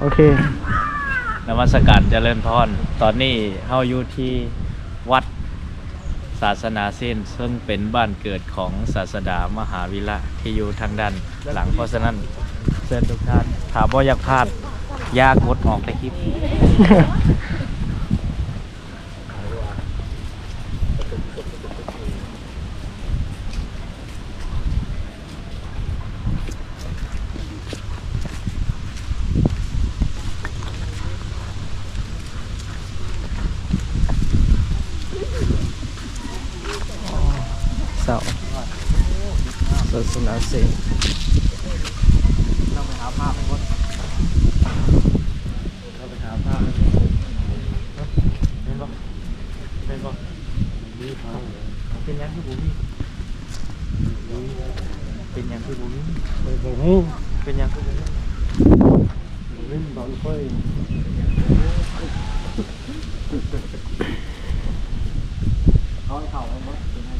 โอเคนมัสการเจริญพร ตอนนี้เฮาอยู่ที่วัดศาสนาสิ้น ซึ่งเป็นบ้านเกิดของศาสดามหาวิระที่อยู่ทางด้านหลังเพราะฉะนั้นเชิญทุกท่านถามว่าอยากพลาดยากกดออกแต่คลิป เสา ศาสนาเซนเราไปหาภาพให้วัดเราไปหาภาพเป็นบ่เป็นบ่เป็นยังที่บุมีเป็นยังที่บุมีไปบ่ฮู้เป็นยังที่บุมีเล่นบอลค่อย เอาให้เขาให้หมดเป็นให้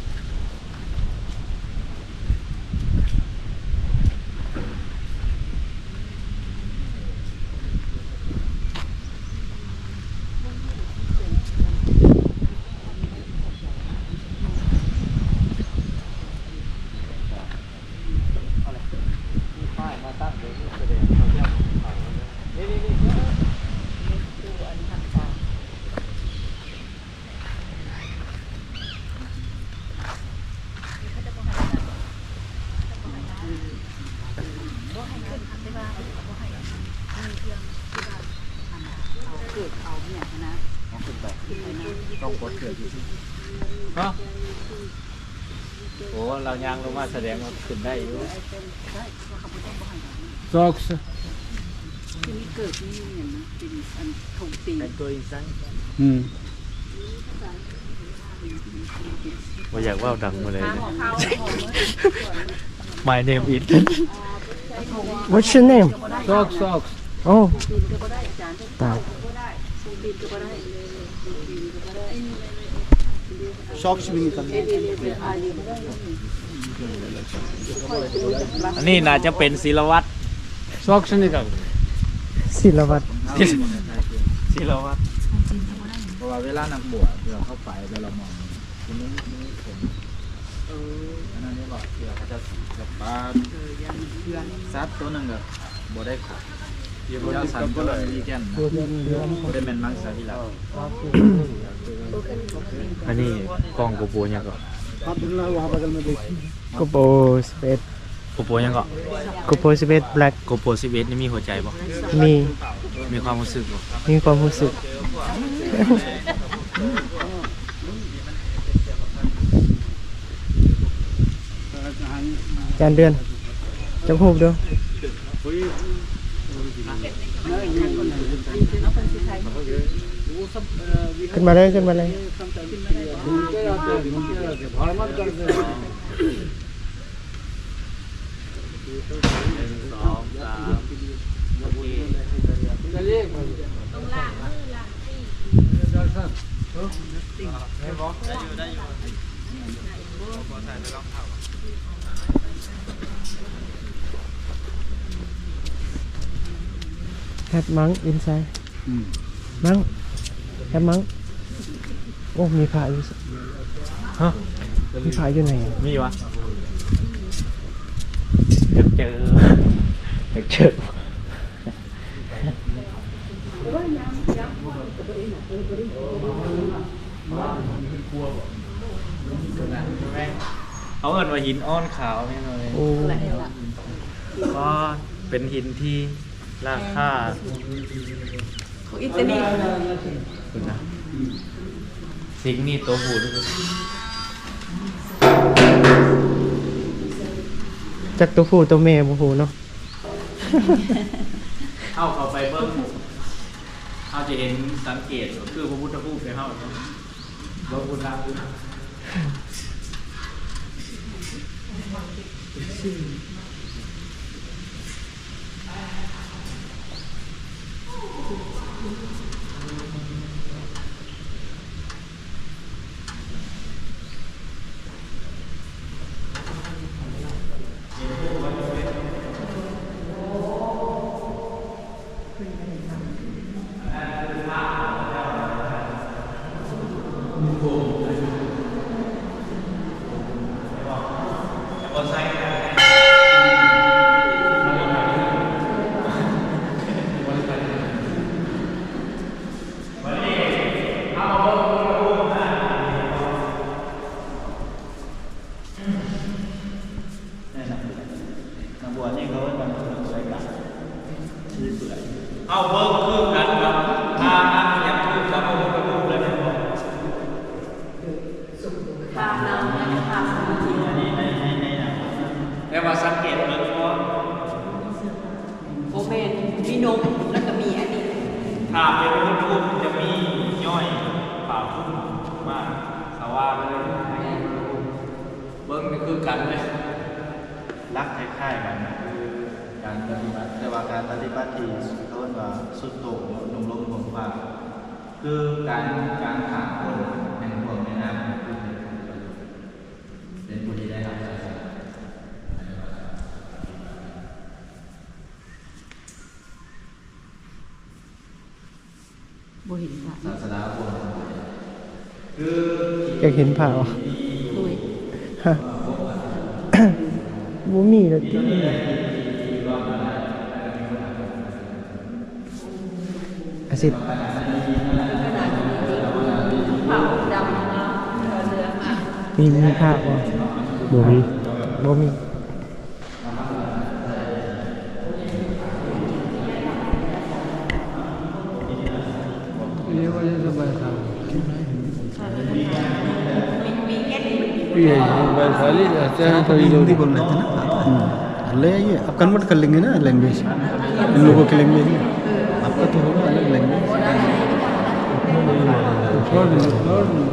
มีป้ายมาตั้งเลยนี่แสดงเขาเรียกเขานี่นี่นี่ ต้องกดเกิดอยู่ที่เนาะโอ้เรายางลงมาแสดงว่าขึ้นได้อยู่ซอกส์ที่นี่เกิดที่นี่อย่างนะเป็นอันถงตีแต่งตัวอินไซด์อืมว่าอยากว่าดังมาเลยนะ My name is What's your name ซอกซอก โอ้นี่ตายน่ช็อกชิมิกันอันนี้น่าจะเป็นศิลวัตรช็อกชิดกันศิลวัตศิลวัตรเพราะว่าเวลานักบวชเราเข้าไปแล้วเรามองคุนี่นี่ผมอันนั้นนี่บอกเกี่ยวกับจ้าสีกับปลาซัดตัวหนึ่งกับบได้ขอ เดี๋ยวเจ้าสันก็เลยวีแกนนะบ่ได้แมนมังสวิรัตอันนี้กล้องโกโปรยังก็โกโปรสเปดโกโปรยังก็โกโปรสเปดแบล็กโกโปรสิบเอ็ดนี่มีหัวใจป่ะมีมีความรู้สึกป่ะมีความรู้สึกจานเดือนจังหูบเด้ ขึ้นมาเลยขึ้นมาเลยสองสามโอเคแฮปมังอินไซด์มังแฮปมัง โอ้มีพระอยู่สฮะมีพระอยู่ไหนอะมีวะอยากเจออยากเจอเขาเอินว่าหินอ้อนขาวนี่เลยโอ้ก็เป็นหินที่ ราคาของอิตาลีคุณนะสิงห์นี่ตัวผู้ด้วยกันจักตัวผู้ตัวแม่บ่ฮู้เนาะ เข้าเข้าไปเบิ้งเขาจะเห็นสังเกตก็คือพระพุทธรูปในเข้าเนาะเบิ้งคุณตาคุ three minutes. เปื่อยเอาเบิ้งคือกันครับทาอันยังคือกับพระพุทธรูปเลยนะบอกปลาน้ำเนี่ยปลาสมุทรอันนี้ในในในหนังแต่ว่าสังเกตเบิ้งว่าโอเมนมีนมแล้วก็มีอันนี้ถ้าเป็นพระพุทธรูปจะมีย่อยผ่าพุ่มมากสว่างเลยเบิ้งนี่คือกันเลยรักคล้ายๆกันคือ การปฏิบัติ แต่ว่าการปฏิบัติที่เขาเรียกว่าสุดโต่งลงลงผมว่า คือการการขาดคนแห่งพวกแม่น้ำคือเป็นผู้ที่ได้รับการศึกษาบ่เห็นค่ะศาสนาพุทธอยากเห็นผ่าโดยฮะบ่มีแล้วที่อา สิทธิ์ ขนาดนี้เผาดำเนาะเรือมา มีมีผ่าบ่บ่มีบ่มี हिंदी बोल रहे थे ना ले आइए आप कन्वर्ट कर लेंगे ना लैंग्वेज इन लोगों की लैंग्वेज में Katulungan ng language. Florida, Florida.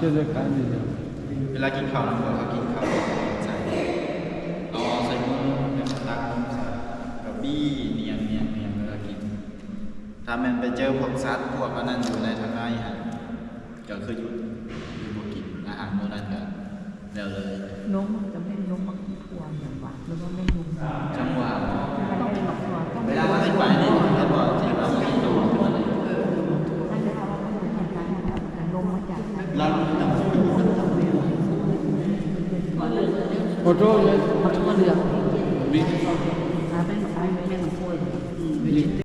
Chưa được cái gì đâu. เวลากินข้าวนะเรากินข้าว ถ้ามันไปเจอพวกสัตว์พวกอันนั้นอยู่ในทางไหนฮะก็คืออยู่อยู่บกินอาหารโมนั้นกันเร็วเลยนกมจะไม่นกมันพวย่างหวะหรือว่าไม่นุ่มจังหวะต้องเป็นนกพวงเวลาที่ไปนี่เขาบอกที่เราไม่ดูแล้วเรขอโทษเลยมันเหลือ